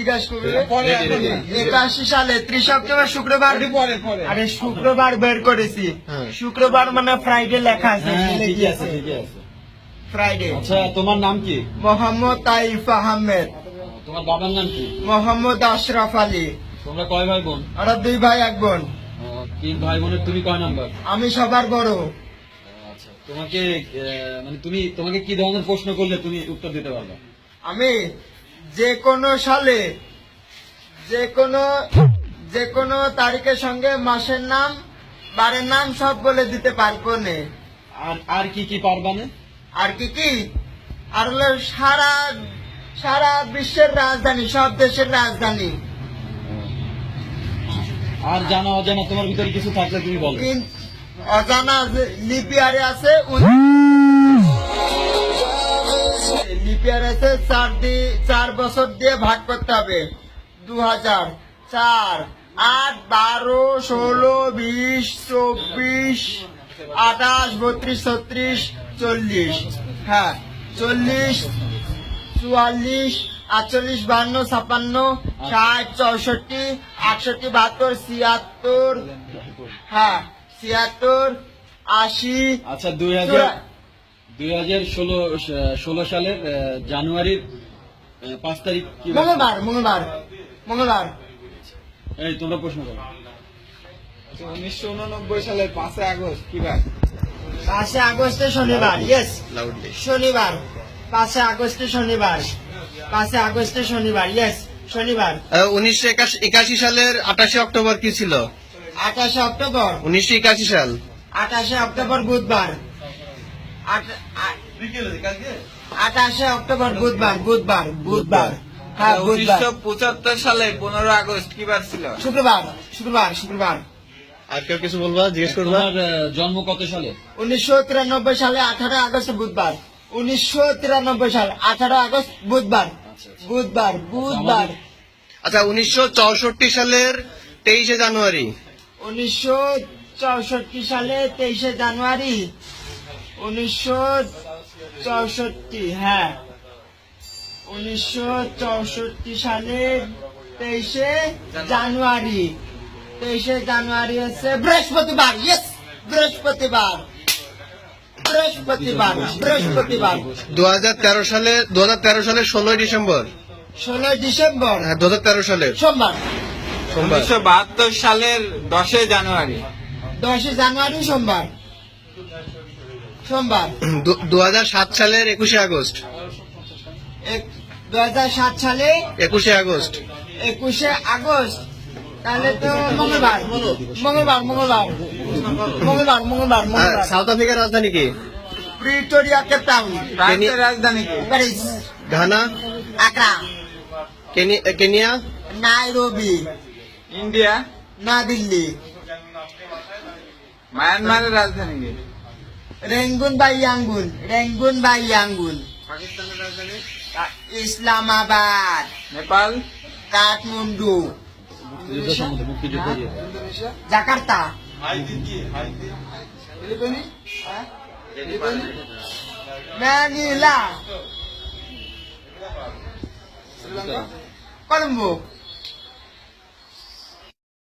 জিজ্ঞাসা করবে পরে, পরে। একাশি সালে ত্রিশ অক্টোবর শুক্রবার? আরে বের করেছি। হ্যাঁ। শুক্রবার মানে ফ্রাইডে লেখা আছে। হ্যাঁ ফ্রাইডে আচ্ছা তোমার নাম কি? মোহাম্মদ তাইফ আহমেদ। তোমার বাবার নাম কি? মোহাম্মদ আশরাফ আলী। তোমরা কয় ভাই বোন? ওরা দুই ভাই এক বোন। তিন ভাই বোনের তুমি কয় নাম্বার? আমি সবার বড়। আচ্ছা তোমাকে মানে তুমি তোমাকে কি ধরনের প্রশ্ন করলে তুমি উত্তর দিতে পারবে? আমি যে কোনো সালে যে কোনো যে কোনো তারিখের সঙ্গে মাসের নাম বারের নাম সব বলে দিতে পারব নে। আর আর কি কি পারবা না? আর কি কি? আর হলো সারা সারা বিশ্বের রাজধানী সব দেশের রাজধানী। আর জানা অজানা তোমার ভিতরে কিছু থাকলে তুমি বলো। অজানা লিপিয়ারে আছে লিপিয়ার আছে চার দি- চার বছর দিয়ে ভাগ করতে হবে। দু হাজার চার, আট, বারো, ষোলো, বিশ, চব্বিশ, আঠাশ, বত্রিশ, ছত্রিশ, চল্লিশ। হ্যাঁ চল্লিশ, চুয়াল্লিশ, আটচল্লিশ, বান্ন, ছাপ্পান্ন, ষাট, চৌষট্টি, আটষট্টি, বাহাত্তর, ছিয়াত্তর। হ্যাঁ ছিয়াত্তর, আশি আচ্ছা দুই হাজার দুই হাজার ষোলো ষোলো সালের আহ, জানুয়ারির পাঁচ তারিখ কি মঙ্গলবার মঙ্গলবার মঙ্গলবার। এই তোমরা প্রশ্ন করো। উনিশশো উননব্বই সালের পাঁচই আগস্ট কি বার? পাঁচই আগস্টে শনিবার ইয়েস শনিবার পাঁচই আগস্টে শনিবার পাঁচই আগস্টে শনিবার ইয়েস শনিবার। উনিশশো একাশি সালের আঠাশে অক্টোবর কি ছিল? আঠাশে অক্টোবর। উনিশশো একাশি সাল। আঠাশে অক্টোবর বুধবার। আঠাশে অক্টোবর বুধবার বুধবার বুধবার। হ্যাঁ উনিশশো পঁচাত্তর সালে পনেরো আগস্ট কি বার ছিল? শুক্রবার শুক্রবার শুক্রবার। আর কেউ কিছু বলবা জিজ্ঞেস করবা? জন্ম কত সালে? উনিশশো তিরানব্বই সালে আঠারো আগস্ট বুধবার। উনিশশো তিরানব্বই সাল আঠারো আগস্ট বুধবার। বুধবার বুধবার। আচ্ছা উনিশশো চৌষট্টি সালের তেইশে জানুয়ারি। উনিশশো চৌষট্টি সালে তেইশে জানুয়ারি। উনিশশো চৌষট্টি হ্যাঁ। উনিশশো চৌষট্টি সালে তেইশে জানুয়ারি। তেইশে জানুয়ারি হচ্ছে বৃহস্পতিবার ইয়েস বৃহস্পতিবার। বৃহস্পতিবার বৃহস্পতিবার। দু হাজার তেরো সালে দু হাজার তেরো সালের ষোলোই ডিসেম্বর। ষোলোই ডিসেম্বর। হ্যাঁ দু সালের সোমবার। সোমবার। উনিশশো বাহাত্তর সালের দশই জানুয়ারি। দশই জানুয়ারি সোমবার। সোমবার। দু সালের একুশে আগস্ট। দু সালে একুশে আগস্ট। একুশে আগস্ট। তাহলে তো মঙ্গলবার। মঙ্গলবার মঙ্গলবার। মঙ্গলবার মঙ্গলবার সাউথ আফ্রিকার রাজধানী কি? Pretoria Cape Town. ফ্রান্সের রাজধানী Paris. Ghana? Accra. Kenya? Nairobi. India? না দিল্লি। মায়ানমারের রাজধানী রেঙ্গুন বা ইয়াঙ্গুন রেঙ্গুন বা ইয়াঙ্গুন পাকিস্তানের রাজধানী ইসলামাবাদ নেপাল কাঠমান্ডু জাকার্তা ম্যানিলা কলম্বো